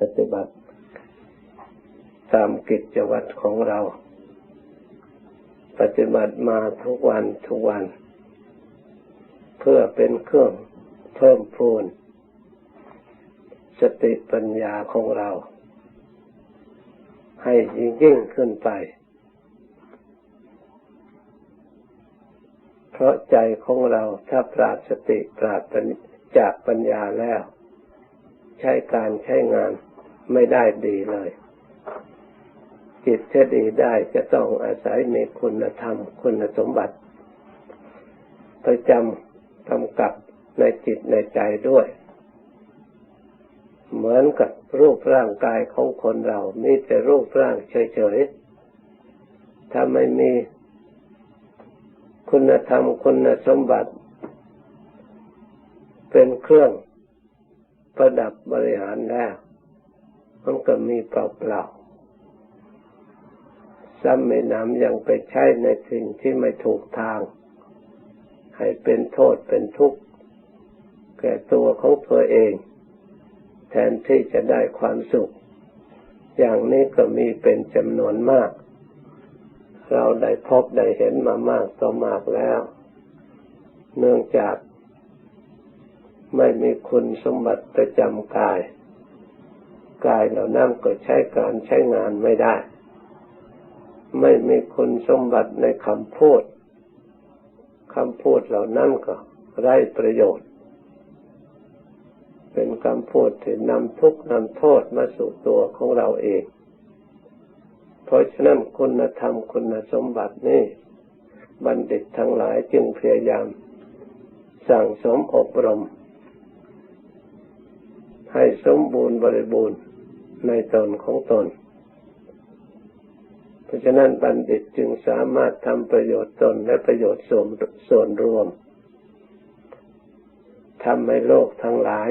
ปฏิบัติ ตามกิจวัตรของเรา ปฏิบัติมาทุกวันทุกวัน เพื่อเป็นเครื่องเพิ่มพูน สติปัญญาของเรา ให้ยิ่งยิ่งขึ้นไป เพราะใจของเราถ้าปราศสติปราศจากปัญญาแล้ว ใช้การใช้งานไม่ได้ดีเลย จิตจะดีได้จะต้องอาศัยมีคุณธรรม คุณสมบัติประจำกำกับในจิตในใจด้วย เหมือนกับรูปร่างกายของคนเรา มีแต่รูปร่างเฉยๆ ถ้าไม่มีคุณธรรมคุณสมบัติ เป็นเครื่อง ประดับบริหารแล้ว มันก็มีเปล่าๆซ้ำไม่น้ำยังไปใช้ในสิ่งที่ไม่ถูกทาง ให้เป็นโทษเป็นทุกข์ แก่ตัวของตัวเอง แทนที่จะได้ความสุข อย่างนี้ก็มีเป็นจำนวนมาก เราได้พบได้เห็นมามากต่อมากแล้ว เนื่องจาก ไม่มีคุณสมบัติประจำกาย กายเหล่านั้นก็ใช้การใช้งานไม่ได้ ไม่มีคุณสมบัติในคำพูดคำพูดเหล่านั้นก็ไร้ประโยชน์ เป็นคำพูดที่นำทุกข์นำโทษมาสู่ตัวของเราเอง เพราะฉะนั้นคุณธรรมคุณสมบัตินี้บัณฑิตทั้งหลายจึงพยายาม สั่งสมอบรม ให้สมบูรณ์บริบูรณ์ในตนของตน เพราะฉะนั้นบัณฑิตจึงสามารถทำประโยชน์ตนและประโยชน์ส่วนส่วนรวมทำให้โลกทั้งหลาย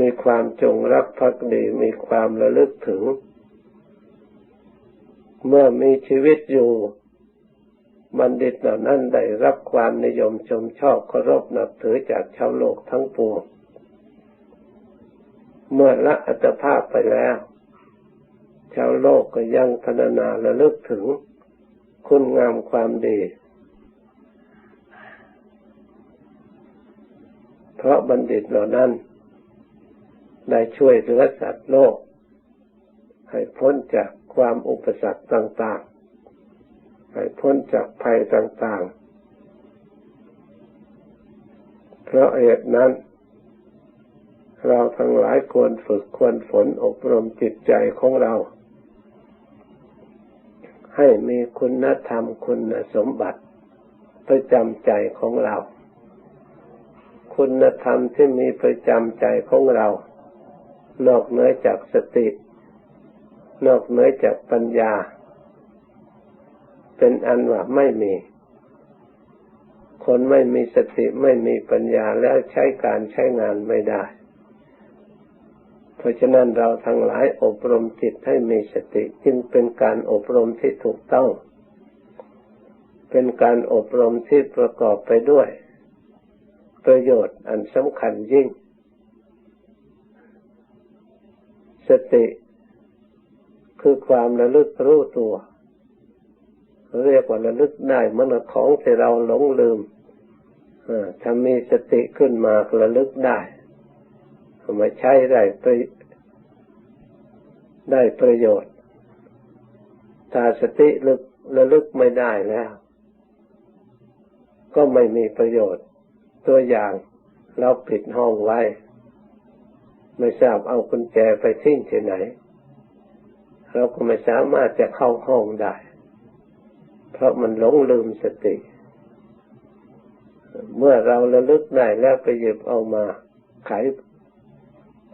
มีความจงรักภักดีมีความระลึกถึง เมื่อมีชีวิตอยู่ บัณฑิตเหล่านั้นได้รับความนิยมชมชอบเคารพนับถือจากชาวโลกทั้งปวง เมื่อละอัตภาพไปแล้ว ชาวโลกก็ยังพรรณนาระลึกถึงคุณงามความดี เพราะบัณฑิตเหล่านั้น ได้ช่วยเหลือสัตว์โลก ให้พ้นจากความอุปสรรคต่าง ๆ ให้พ้นจากภัยต่าง ๆ เพราะเหตุนั้น เราทั้งหลายควรฝึกควรฝนอบรมจิตใจของเรา ให้มีคุณธรรมคุณสมบัติประจำใจของเรา คุณธรรมที่มีประจำใจของเรา นอกเหนือจากสติ นอกเหนือจากปัญญา เป็นอันว่าไม่มี คนไม่มีสติไม่มีปัญญาแล้วใช้การใช้งานไม่ได้ เพราะฉะนั้นเราทั้งหลายอบรมจิตให้มีสติจึงเป็นการอบรมที่ถูกต้อง เป็นการอบรมที่ประกอบไปด้วย ประโยชน์อันสำคัญยิ่ง สติคือความระลึกรู้ตัว เรียกว่าระลึกได้มื่อของที่เราหลงลืมถ้ามีสติขึ้นมาระลึกได้ มาใช้ได้ไปได้ประโยชน์ ถ้าสติลึกระลึกไม่ได้แล้ว ก็ไม่มีประโยชน์ ตัวอย่างเราปิดห้องไว้ ไม่ทราบเอากุญแจไปทิ้งที่ไหน เราก็ไม่สามารถจะเข้าห้องได้ เพราะมันหลงลืมสติ เมื่อเราระลึกได้แล้วไปหยิบเอามาไข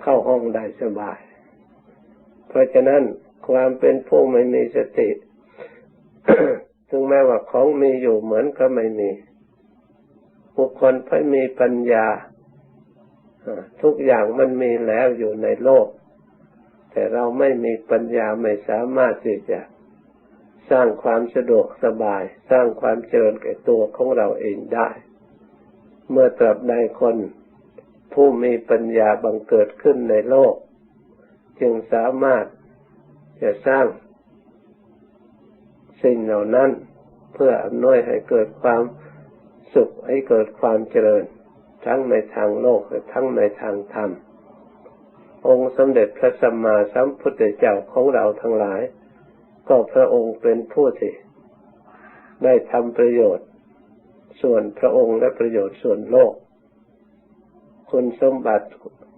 เข้าห้องได้สบาย เพราะฉะนั้นความเป็นผู้ไม่มีสติถึงแม้ว่าของมีอยู่เหมือนก็ไม่มี บุคคลไม่มีปัญญา ทุกอย่างมันมีแล้วอยู่ในโลก แต่เราไม่มีปัญญาไม่สามารถที่จะสร้างความสะดวกสบาย สร้างความเจริญแก่ตัวของเราเองได้ เมื่อตราบใดคน ผู้มีปัญญาบังเกิดขึ้นในโลก จึงสามารถจะสร้างสิ่งเหล่านั้น เพื่ออำนวยให้เกิดความสุขให้เกิดความเจริญ ทั้งในทางโลกและทั้งในทางธรรม องค์สมเด็จพระสัมมาสัมพุทธเจ้าของเราทั้งหลาย ก็พระองค์เป็นผู้ที่ได้ทำประโยชน์ ส่วนพระองค์และประโยชน์ส่วนโลก คุณสมบัติ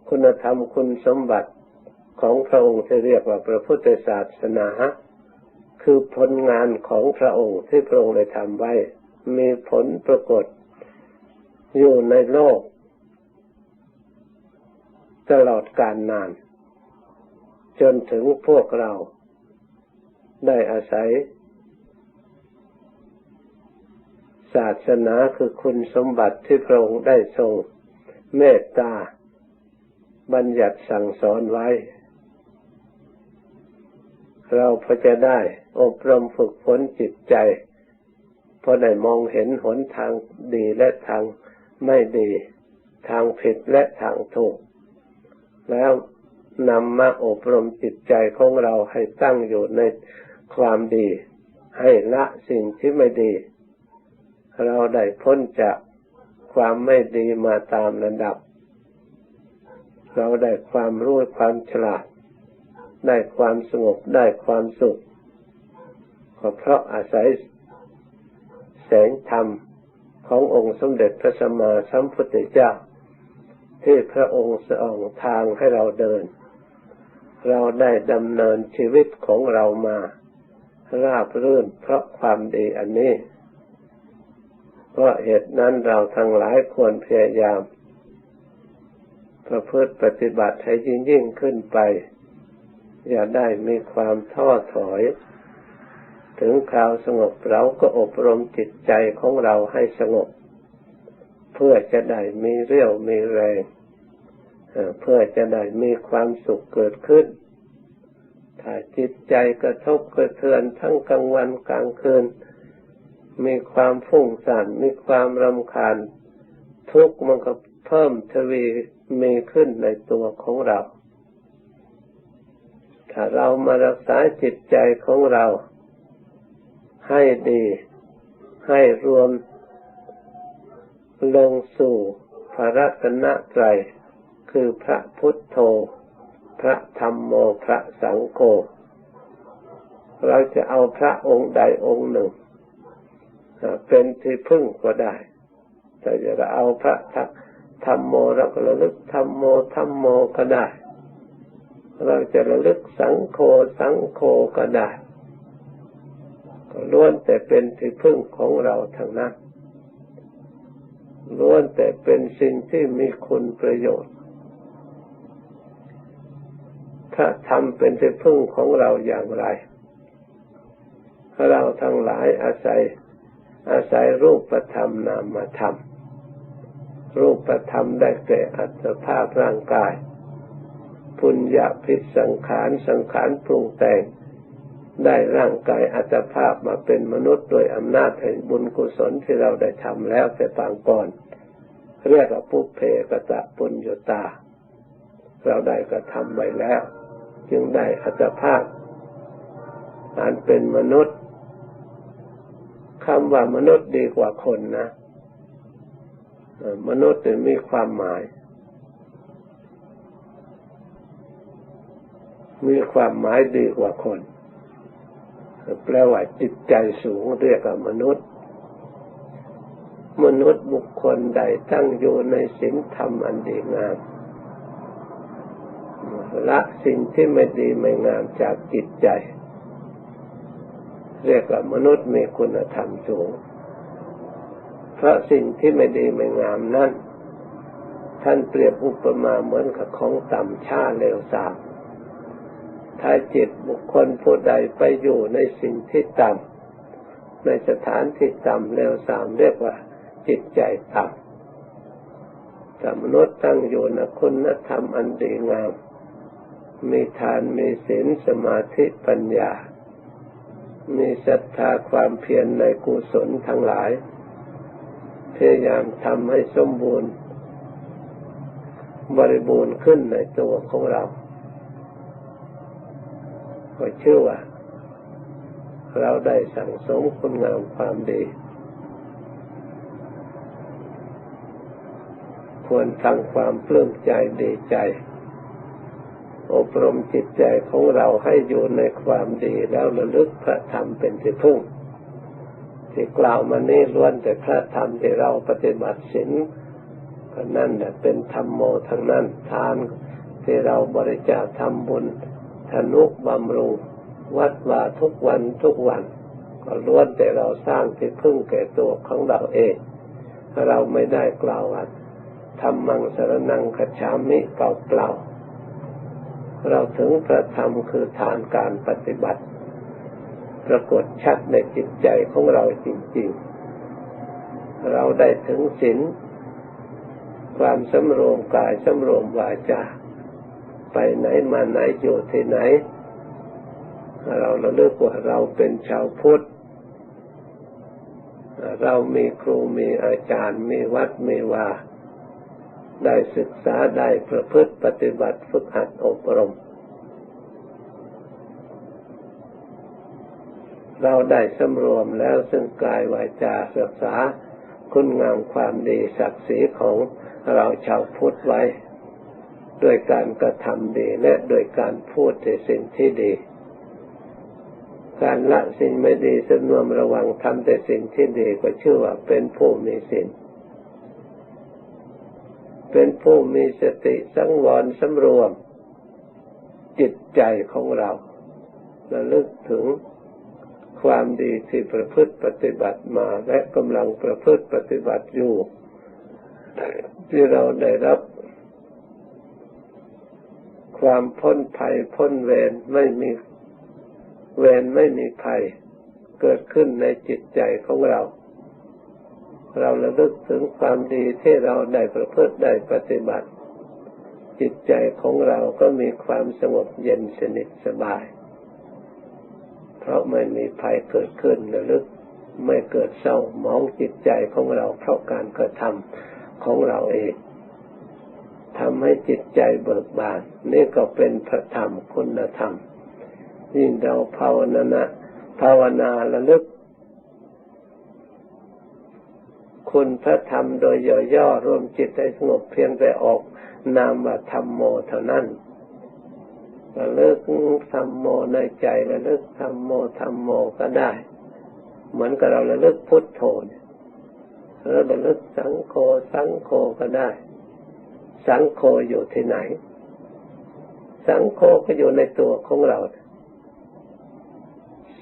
คุณธรรมคุณสมบัติของพระองค์ที่เรียกว่าพระพุทธศาสนา คือผลงานของพระองค์ที่พระองค์ได้ทำไว้ มีผลปรากฏอยู่ในโลก ตลอดกาลนาน จนถึงพวกเราได้อาศัย ศาสนาคือคุณสมบัติที่พระองค์ได้ทรง เมตตา บัญญัติสั่งสอนไว้ เราพอจะได้ อบรมฝึกฝนจิตใจพอได้มองเห็นหนทางดีและทางไม่ดี ทางผิดและทางถูก แล้วนำมาอบรมจิตใจของเราให้ตั้งอยู่ในความดี ให้ละสิ่งที่ไม่ดี เราได้พ้นจาก ความไม่ดีมาตามระดับ เราได้ความรู้ความฉลาด ได้ความสงบได้ความสุขก็เพราะอาศัยแสงธรรมขององค์สมเด็จพระสัมมาสัมพุทธเจ้า ที่พระองค์ส่องทางให้เราเดิน เราได้ดำเนินชีวิตของเรามา ราบรื่นเพราะความดีอันนี้ เพราะเหตุนั้นเราทั้งหลายควรพยายาม ประพฤติปฏิบัติให้ยิ่งยิ่งขึ้นไป อย่าได้มีความท้อถอย ถึงคราวสงบเราก็อบรมจิตใจของเราให้สงบ เพื่อจะได้มีเรี่ยวมีแรงเพื่อจะได้มีความสุขเกิดขึ้น ถ้าจิตใจกระทบกระเทือนทั้งกลางวันกลางคืน มีความฟุ้งซ่านมีความรำคาญ ทุกข์มันก็เพิ่มทวีมีขึ้นในตัวของเรา ถ้าเรามารักษาจิตใจของเรา ให้ดี ให้รวม ลงสู่พระรัตนตรัยคือพระพุทธโธ พระธรรมโม พระสังโฆ เราจะเอาพระองค์ใดองค์หนึ่ง เป็นที่พึ่งก็ได้แต่จะเอาพระธรรมโมเราก็ระลึกธรรมโมธรรมโมก็ได้ เราจะระลึกสังโฆสังโฆก็ได้ก็ล้วนแต่เป็นที่พึ่งของเราทั้งนั้นล้วนแต่เป็นสิ่งที่มีคุณประโยชน์ ถ้าทำเป็นที่พึ่งของเราอย่างไร เราทั้งหลายอาศัย อาศัยรูปธรรมนามธรรม รูปธรรมได้แก่อัตภาพร่างกายปุญญาพิสังขารสังขารปรุงแต่ง ได้ร่างกายอัตภาพมาเป็นมนุษย์โดยอำนาจแห่งบุญกุศลที่เราได้ทำแล้วแต่ปางก่อน เรียกว่าปุเพกตะปุญญตา เราได้กระทำไว้แล้ว จึงได้อัตภาพอันเป็นมนุษย์ คำว่ามนุษย์ดีกว่าคนนะมนุษย์มีความหมาย มีความหมายดีกว่าคนแปลว่าจิตใจสูงเรียกว่ามนุษย์ มนุษย์บุคคลใดตั้งอยู่ในศีลธรรมอันดีงามละสิ่งที่ไม่ดีไม่งามจากจิตใจ เรียกว่ามนุษย์มีคุณธรรมสูง เพราะสิ่งที่ไม่ดีไม่งามนั้นท่านเปรียบอุปมาเหมือนกับของต่ำช้าเร็วสามถ้าจิตบุคคลผู้ใดไปอยู่ในสิ่งที่ต่ำในสถานที่ต่ำเร็วสามเรียกว่า จิตใจต่ำแต่มนุษย์ตั้งอยู่ในคุณธรรมอันดีงาม มีทานมีศีลสมาธิปัญญา มีศรัทธาความเพียรในกุศลทั้งหลาย พยายามทำให้สมบูรณ์ บริบูรณ์ขึ้นในตัวของเรา ก็เชื่อว่า เราได้สั่งสมคุณงามความดี ควรทำความปลื้มใจดีใจ อบรมจิตใจของเราให้อยู่ในความดีแล้วระลึกพระธรรมเป็นที่พึ่งที่กล่าวมานี้ล้วนแต่พระธรรมที่เราปฏิบัติศีลก็นั่นแหละเป็นธรรมโมทั้งนั้นทานที่เราบริจาคทำบุญธนุบำรุงวัดว่าทุกวันทุกวัน ก็ล้วนแต่เราสร้างที่พึ่งแก่ตัวของเราเอง เราไม่ได้กล่าวว่าทำมังสรนังขจามิเปล่าเปล่า เราถึงประธรรมคือฐานการปฏิบัติ ปรากฏชัดในจิตใจของเราจริงๆ เราได้ถึงศีลความสำรวมกายสำรวมวาจาไปไหนมาไหนอยู่ที่ไหน เราระลึกว่าเราเป็นชาวพุทธ เรามีครูมีอาจารย์มีวัดมีวา ได้ศึกษาได้ประพฤติปฏิบัติฝึกหัดอบรม เราได้สำรวมแล้วซึ่งกายวาจาศึกษาคุณงามความดีศักดิ์ศรีของเราชาวพุทธไว้ด้วยการกระทำดีและโดยการพูดแต่สิ่งที่ดี การละสิ่งไม่ดีสนวมระวังทำแต่สิ่งที่ดีก็ชื่อว่าเป็นผู้มีศีล เป็นผู้มีสติสังวรสำรวม จิตใจของเราระลึกถึงความดีที่ประพฤติปฏิบัติมาและกำลังประพฤติปฏิบัติอยู่ ที่เราได้รับ ความพ้นภัยพ้นเวรไม่มีเวรไม่มีภัย เกิดขึ้นในจิตใจของเรา เราระลึกถึงความดีที่เราได้ประพฤติได้ปฏิบัติ จิตใจของเราก็มีความสงบเย็นสนิทสบาย เพราะไม่มีภัยเกิดขึ้นระลึกไม่เกิดเศร้ามองจิตใจของเราเพราะการกระทำของเราเองทำให้จิตใจเบิกบานนี่ก็เป็นพระธรรมคุณธรรมยิ่งเราภาวนาภาวนาระลึก คุณพระธรรมโดยย่อๆรวมจิตให้สงบเพียงแต่ออกนามว่าธรรมโมเท่านั้นระลึกธรรมโมในใจระลึกธรรมโมธรรมโมก็ได้ เหมือนกับเราระลึกพุทโธเราระลึกสังโฆสังโฆก็ได้ สังโฆอยู่ที่ไหน สังโฆก็อยู่ในตัวของเรา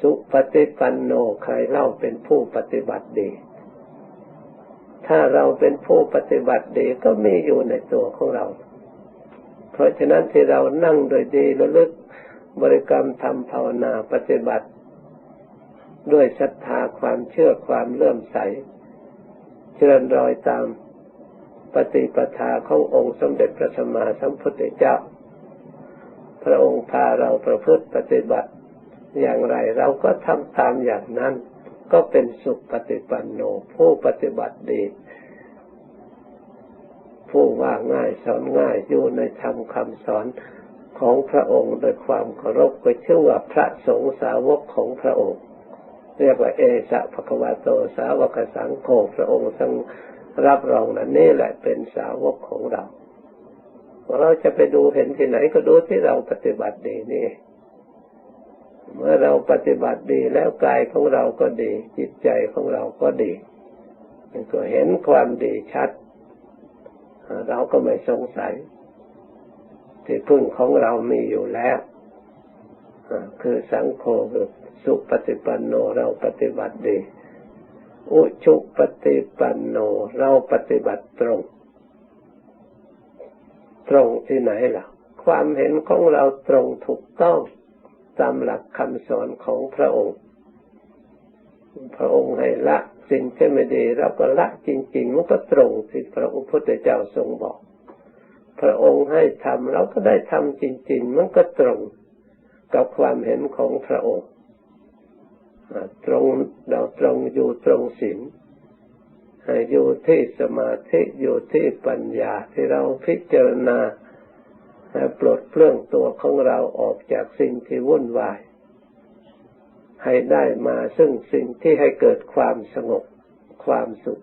สุปฏิปันโนใครเล่าเป็นผู้ปฏิบัติดี ถ้าเราเป็นผู้ปฏิบัติดีก็มีอยู่ในตัวของเรา เพราะฉะนั้นที่เรานั่งโดยดีระลึกบริกรรมทำภาวนาปฏิบัติ ด้วยศรัทธาความเชื่อความเลื่อมใส เจริญรอยตามปฏิปทาขององค์สมเด็จพระสัมมาสัมพุทธเจ้า พระองค์พาเราประพฤติปฏิบัติ อย่างไรเราก็ทำตามอย่างนั้น ก็เป็นสุขปฏิปันโนผู้ปฏิบัติดีผู้ว่าง่ายสอนง่ายอยู่ในธรรมคำสอนของพระองค์โดยความเคารพก็ชื่อว่าพระสงฆ์สาวกของพระองค์ เรียกว่าเอสะภควาโตสาวกสังโฆพระองค์ทรงรับรองนั้นนี่แหละเป็นสาวกของเราเราจะไปดูเห็นที่ไหนก็ดูที่เราปฏิบัติดีนี่ เมื่อเราปฏิบัติดีแล้วกายของเราก็ดี จิตใจของเราก็ดีก็เห็นความดีชัด เราก็ไม่สงสัย ที่พึ่งของเรามีอยู่แล้วคือสังโฆคือสุปฏิปันโนเราปฏิบัติดี อุชุปฏิปันโนเราปฏิบัติตรง ตรงที่ไหนล่ะ ความเห็นของเราตรงถูกต้อง ตามหลักคำสอนของพระองค์ พระองค์ให้ละสิ่งที่ไม่ดีเราก็ละจริง ๆ มันก็ตรงที่พระพุทธเจ้าทรงบอก พระองค์ให้ทำเราก็ได้ทำจริง ๆ มันก็ตรงกับความเห็นของพระองค์ตรงเราตรงอยู่ตรงศีลอยู่ที่สมาธิอยู่ที่ปัญญาที่เราพิจารณา ปลดเปลื้องตัวของเราออกจากสิ่งที่วุ่นวาย ให้ได้มาซึ่งสิ่งที่ให้เกิดความสงบความสุข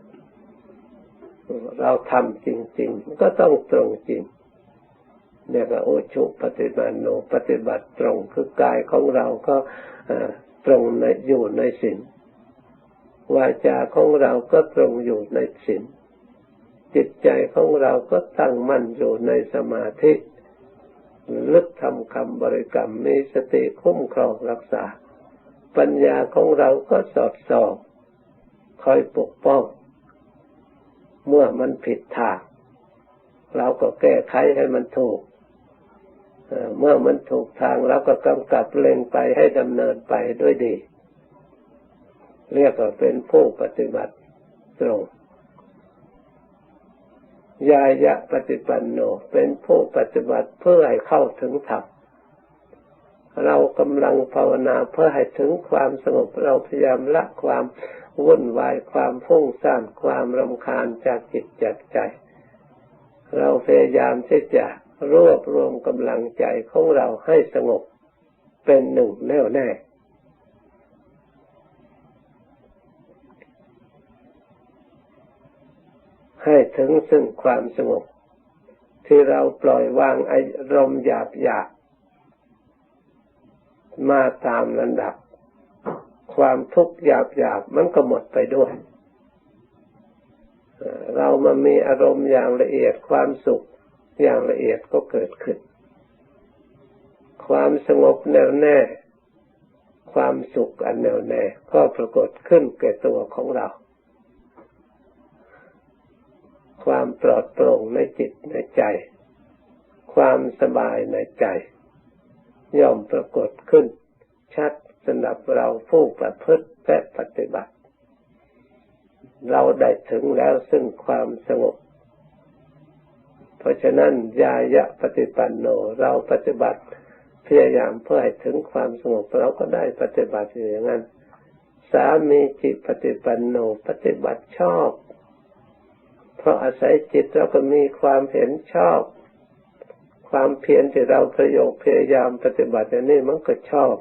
เราทำจริง ๆ ก็ต้องตรงจริงเนี่ยก็โอชุปฏิบัติโนปฏิบัติตรงคือกายของเราก็ตรงในอยู่ในศีลวาจาของเราก็ตรงอยู่ในศีลจิตใจของเราก็ตั้งมั่นอยู่ในสมาธิ ลึกทำคำบริกรรมมีสติคุ้มครองรักษา ปัญญาของเราก็สอดส่องคอยปกป้อง เมื่อมันผิดทาง เราก็แก้ไขให้มันถูกเมื่อมันถูกทางเราก็กำกับเล็งไปให้ดำเนินไปด้วยดี เรียกว่าเป็นผู้ปฏิบัติตรง ยายะปฏิปันโน เป็นผู้ปฏิบัติเพื่อให้เข้าถึงธรรมเรากำลังภาวนาเพื่อให้ถึงความสงบเราพยายามละความวุ่นวายความฟุ้งซ่านความรำคาญจากจิตจากใจ เราพยายามที่จะรวบรวมกำลังใจของเราให้สงบเป็นหนึ่งแน่วแน่ ให้ถึงซึ่งความสงบ ที่เราปล่อยวางอารมณ์หยาบหยาบมาตามลำดับ ความทุกข์หยาบหยาบมันก็หมดไปด้วย เรามามีอารมณ์อย่างละเอียดความสุขอย่างละเอียดก็เกิดขึ้น ความสงบแน่วแน่ ความสุขอันแน่วแน่ก็ปรากฏขึ้นแก่ตัวของเรา ความปลอดโปร่งในจิตในใจ ความสบายในใจ ย่อมปรากฏขึ้น ชัดสำหรับเราผู้ประพฤติและปฏิบัติ เราได้ถึงแล้วซึ่งความสงบ เพราะฉะนั้นยายะปฏิปันโนเราปฏิบัติพยายามเพื่อให้ถึงความสงบเราก็ได้ปฏิบัติอย่างนั้น สามีจิตปฏิปันโนปฏิบัติชอบ ราะอาศัยจิตเราก็มีความเห็นชอบ ความเพียรที่เราประโยคพยายามปฏิบัติอย่างนี้มันก็ชอบ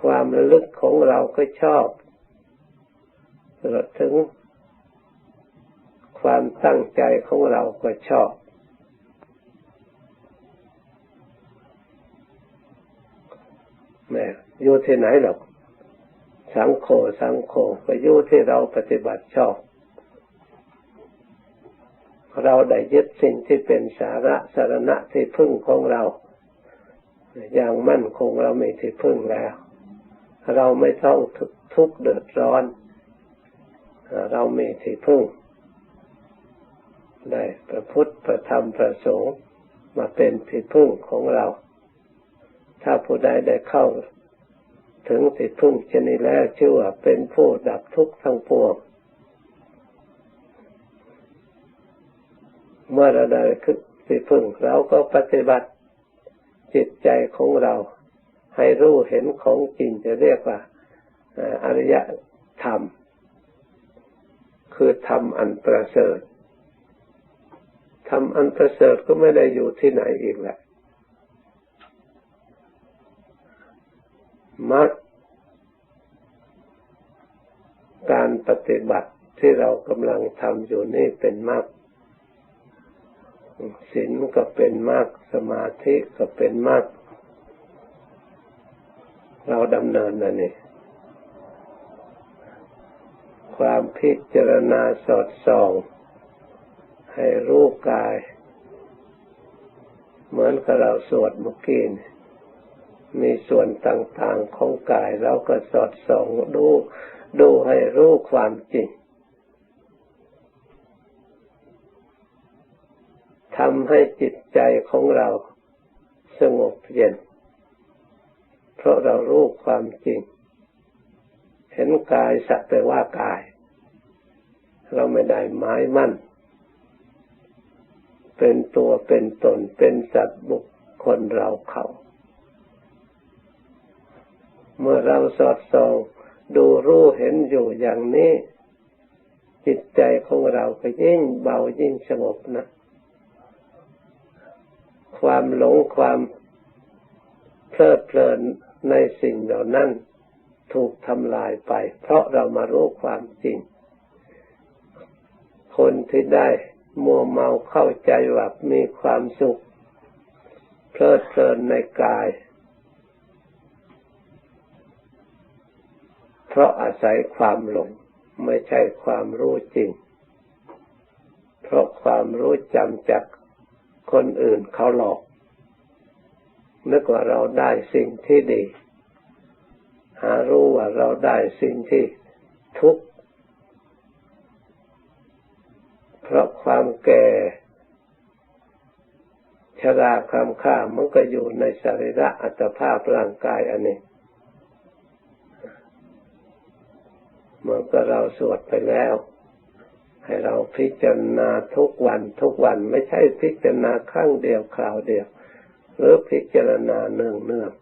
ความระลึกของเราก็ชอบตลอดถึง ความตั้งใจของเราก็ชอบแม่อยู่ที่ไหนหรอก สังโฆสังโฆก็อยู่ที่เราปฏิบัติชอบ เราได้ยึดสิ่งที่เป็นสาระสารณะที่พึ่งของเรา อย่างมั่นคงเราไม่ที่พึ่งแล้ว เราไม่ต้องทุกข์เดือดร้อน เราไม่ที่พึ่ง ได้พระพุทธพระธรรมพระสงฆ์มาเป็นที่พึ่งของเรา ถ้าผู้ใดได้เข้า ถึงที่พึ่งชนิดแล้วชื่อว่าเป็นผู้ดับทุกข์ทั้งปวงเมื่อเราได้คือที่พึ่งเราก็ปฏิบัติจิตใจของเรา ให้รู้เห็นของจริงจะเรียกว่าอริยธรรม คือธรรมอันประเสริฐทำอันประเสริฐก็ไม่ได้อยู่ที่ไหนอีกแหละ มักการปฏิบัติที่เรากำลังทำอยู่นี่เป็นมากศีลก็เป็นมากสมาธิก็เป็นมากเราดำเนินนะนี่ความพิจารณาสอดส่อง ให้รู้กาย เหมือนกับเราสวดเมื่อกี้ มีส่วนต่างๆของกายเราก็สอดส่องดูดูให้รู้ความจริงทำให้จิตใจของเราสงบเย็น เพราะเรารู้ความจริง เห็นกายสักแต่ว่ากาย เราไม่ได้หมายมั่น เป็นตัวเป็นตนเป็นสัตว์บุคคลเราเขา เมื่อเราสอดส่องดูรู้เห็นอยู่อย่างนี้ จิตใจของเราก็ยิ่งเบายิ่งสงบนะ ความหลงความเพลิดเพลินในสิ่งเหล่านั้นถูกทำลายไป เพราะเรามารู้ความจริง คนที่ได้มัวเมาเข้าใจว่ามีความสุข เพลิดเพลินในกาย เพราะอาศัยความหลง ไม่ใช่ความรู้จริง เพราะความรู้จำจากคนอื่นเขาหลอกนึกว่าเราได้สิ่งที่ดี หารู้ว่าเราได้สิ่งที่ทุกข์ เพราะความแก่ชราความข้ามันก็อยู่ในสรีระอัตภาพร่างกายอันนี้ มื่อก็เราสวดไปแล้ว ให้เราพิจารณาทุกวันทุกวันไม่ใช่พิจารณาครั้งเดียวคราวเดียว หรือพิจารณาเนืองเนือง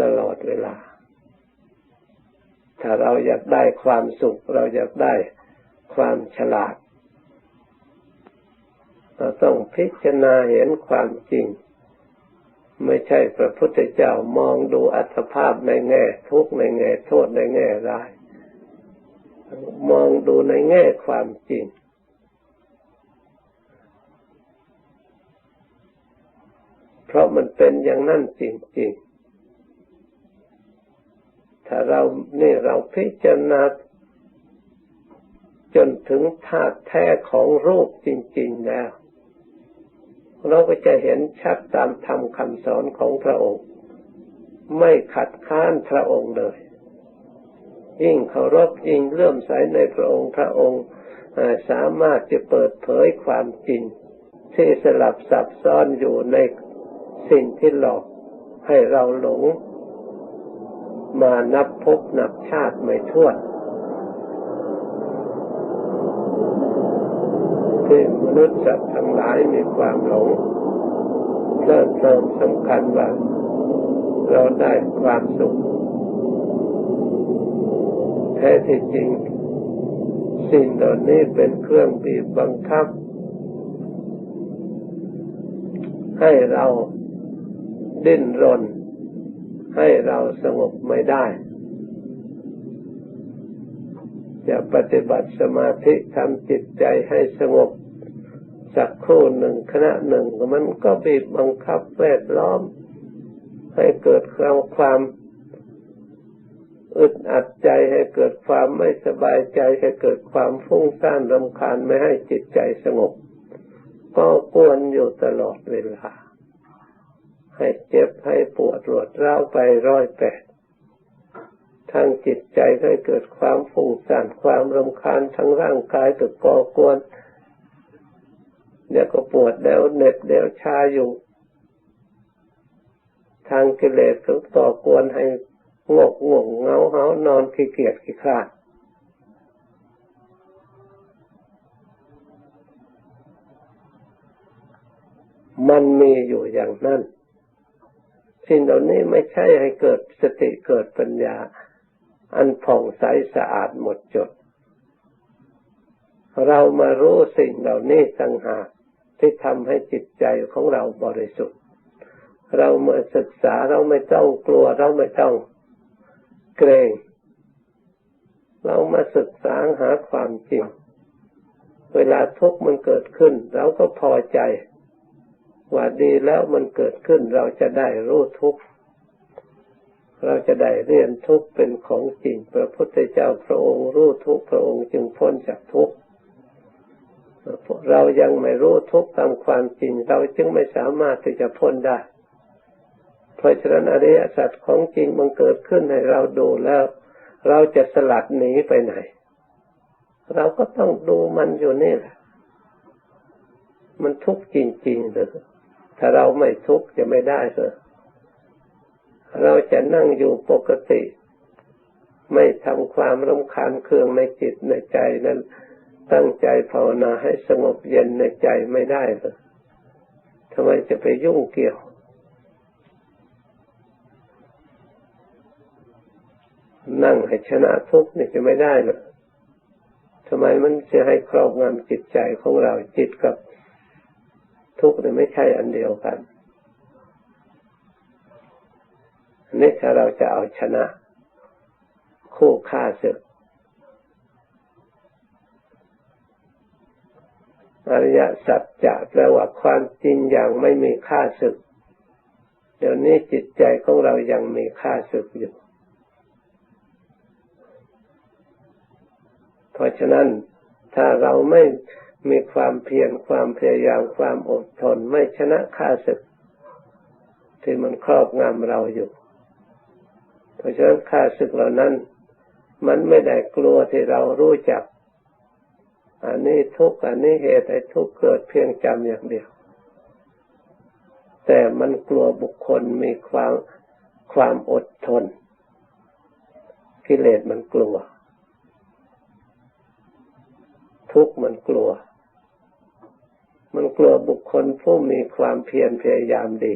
ตลอดเวลา ถ้าเราอยากได้ความสุข เราอยากได้ความฉลาด เราต้องพิจารณาเห็นความจริง ไม่ใช่พระพุทธเจ้ามองดูอัตภาพในแง่ทุกข์ในแง่โทษในแง่ร้าย มองดูในแง่ความจริง เพราะมันเป็นอย่างนั้นจริงๆ ถ้าเรานี่เราพิจารณาจนถึงธาตุแท้ของรูปจริง ๆ แล้ว เราก็จะเห็นชัดตามธรรมคำสอนของพระองค์ ไม่ขัดข้านพระองค์เลย ยิ่งเคารพยิ่งเลื่อมใสในพระองค์พระองค์สามารถจะเปิดเผยความจริง ที่สลับซับซ้อนอยู่ในสิ่งที่หลอกให้เราหลง มานับพบนับชาติไม่ท้วนที่มนุษย์สัตว์ทั้งหลายมีความหลงเพลิดเพลินสำคัญว่าเราได้ความสุข แท้ที่จริง สิ่งเหล่านี้เป็นเครื่องบีบบังคับ ให้เราดิ้นรน ให้เราสงบไม่ได้ จะปฏิบัติสมาธิทำจิตใจให้สงบสักครู่หนึ่งขณะหนึ่งมันก็บีบบังคับแวดล้อม ให้เกิดความความ อึดอัดใจให้เกิดความไม่สบายใจให้เกิดความฟุ้งซ่านรำคาญไม่ให้จิตใจสงบ ก็กวนอยู่ตลอดเวลา ให้เจ็บให้ปวดรวดร้าวไปร้อยแปดทางจิตใจให้เกิดความฟุ้งซ่านความรำคาญทั้งร่างกายตึกก่อกวนเดี๋ยวก็ปวดเดี๋ยวเหน็บเดี๋ยวชาอยู่ ทางกิเลสก็ต่อกวนให้ งกง่วงเงาเหานอนขี้เกียจขี้ข้าดมันมีอยู่อย่างนั้น สิ่งเหล่านี้ไม่ใช่ให้เกิดสติเกิดปัญญา อันผ่องใสสะอาดหมดจด เรามารู้สิ่งเหล่านี้ต่างหากที่ทำให้จิตใจของเราบริสุทธิ์ เราเมื่อศึกษาเราไม่ต้องกลัวเราไม่ต้อง เกรง เรามาศึกษาหาความจริง เวลาทุกข์มันเกิดขึ้น เราก็พอใจ ว่าดีแล้วมันเกิดขึ้น เราจะได้รู้ทุกข์เราจะได้เรียนทุกข์เป็นของจริง พระพุทธเจ้าพระองค์รู้ทุกข์พระองค์จึงพ้นจากทุกข์เรายังไม่รู้ทุกข์ตามความจริง เราจึงไม่สามารถที่จะพ้นได้ เพราะฉะนั้นอริยสัจของจริงมันเกิดขึ้นให้เราดูแล้ว เราจะสลัดหนีไปไหน เราก็ต้องดูมันอยู่นี่แหละมันทุกข์จริงๆเลยถ้าเราไม่ทุกข์จะไม่ได้เลยเราจะนั่งอยู่ปกติ ไม่ทำความรำคาญเครื่องในจิตในใจนั้น ตั้งใจภาวนาให้สงบเย็นในใจไม่ได้เลยทำไมจะไปยุ่งเกี่ยว นั่งให้ชนะทุกข์นี่จะไม่ได้หรอกทำไมมันจะให้ครอบงำจิตใจของเราจิตกับทุกข์นี่ไม่ใช่อันเดียวกันนี่ถ้าเราจะเอาชนะ คู่ฆ่าศึกอริยสัจจะแปลว่าความจริงอย่างไม่มีค่าศึก เดี๋ยวนี้จิตใจของเรายังมีค่าศึกอยู่ เพราะฉะนั้นถ้าเราไม่มีความเพียรความพยายามความอดทนไม่ชนะค่าศึก ที่มันครอบงำเราอยู่ เพราะฉะนั้นค่าศึกเหล่านั้น มันไม่ได้กลัวที่เรารู้จัก อันนี้ทุกข์อันนี้เหตุไอ้ทุกข์เกิดเพียงจำอย่างเดียว แต่มันกลัวบุคคลมีความความอดทนกิเลสมันกลัว ทุกข์มันกลัว มันกลัวบุคคลผู้มีความเพียรพยายามดี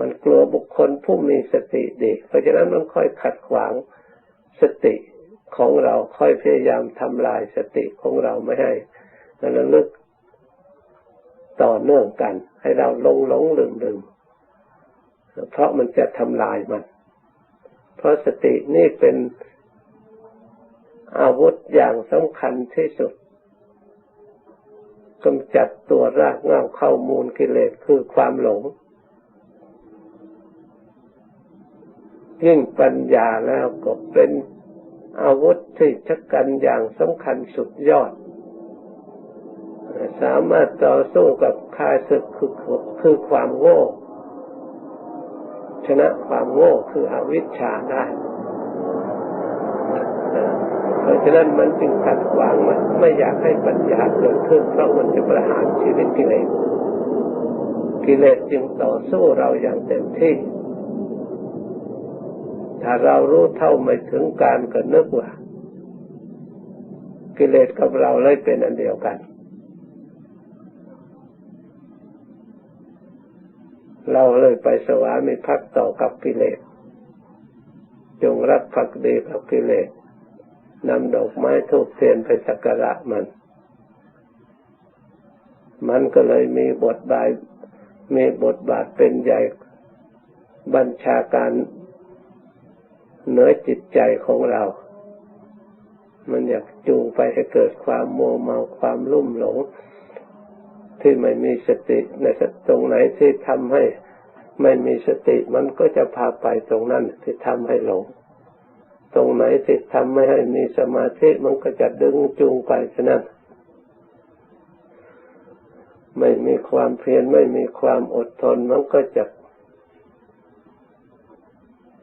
มันกลัวบุคคลผู้มีสติดี เพราะฉะนั้นมันค่อยขัดขวางสติของเราค่อยพยายามทำลายสติของเราไม่ให้ระลึกต่อเนื่องกัน ให้เราลงหลงลืมลืมเพราะมันจะทำลายมัน เพราะสตินี่เป็น อาวุธอย่างสำคัญที่สุดกำจัดตัวรากเงาเข้ามูลกิเลสคือความหลง ยิ่งปัญญาแล้วก็เป็นอาวุธที่ชักกันอย่างสำคัญสุดยอด สามารถต่อสู้กับข้าศึกคือคือความโง่ ชนะความโง่คืออวิชชาได้ เพราะฉะนั้นมันจึงขัดขวางมันไม่อยากให้ปัญญาเกิดขึ้นเพราะมันจะประหารชีวิตกิเลสกิเลสจึงต่อสู้เราอย่างเต็มที่ ถ้าเรารู้เท่าไม่ถึงการก็นึกว่า กิเลสกับเราเลยเป็นอันเดียวกัน เราเลยไปสวามิภักดิ์ต่อกับกิเลส จงรักภักดีกับกิเลส นำดอกไม้ทูบเทียนไปสักการะมัน มันก็เลยมีบทบาทมีบทบาทเป็นใหญ่บัญชาการเหนือจิตใจของเรา มันอยากจูงไปให้เกิดความโมเมาความลุ่มหลง ที่ไม่มีสติในตรงไหนที่ทำให้ไม่มีสติมันก็จะพาไปตรงนั้นที่ทำให้หลง ตรงไหนที่ทำไม่ให้มีสมาธิมันก็จะดึงจูงไปฉะนั้นไม่มีความเพียรไม่มีความอดทนมันก็จะ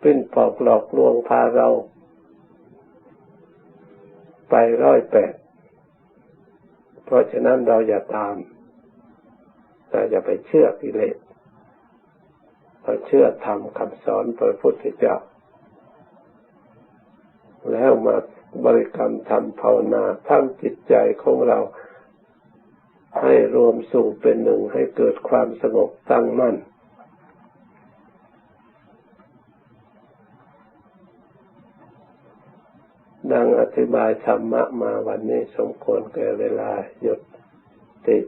ปิ้นปอกหลอกลวงพาเรา ไปร้อยแปด เพราะฉะนั้นเราอย่าตาม เราอย่าไปเชื่อกิเลสเราเชื่อธรรมคำสอนพระพุทธเจ้า แล้วมาบริกรรมทำภาวนาทำจิตใจของเราให้รวมสู่เป็นหนึ่งให้เกิดความสงบตั้งมั่น ดังอธิบายธรรมะมาวันนี้สมควรแก่เวลาหยุด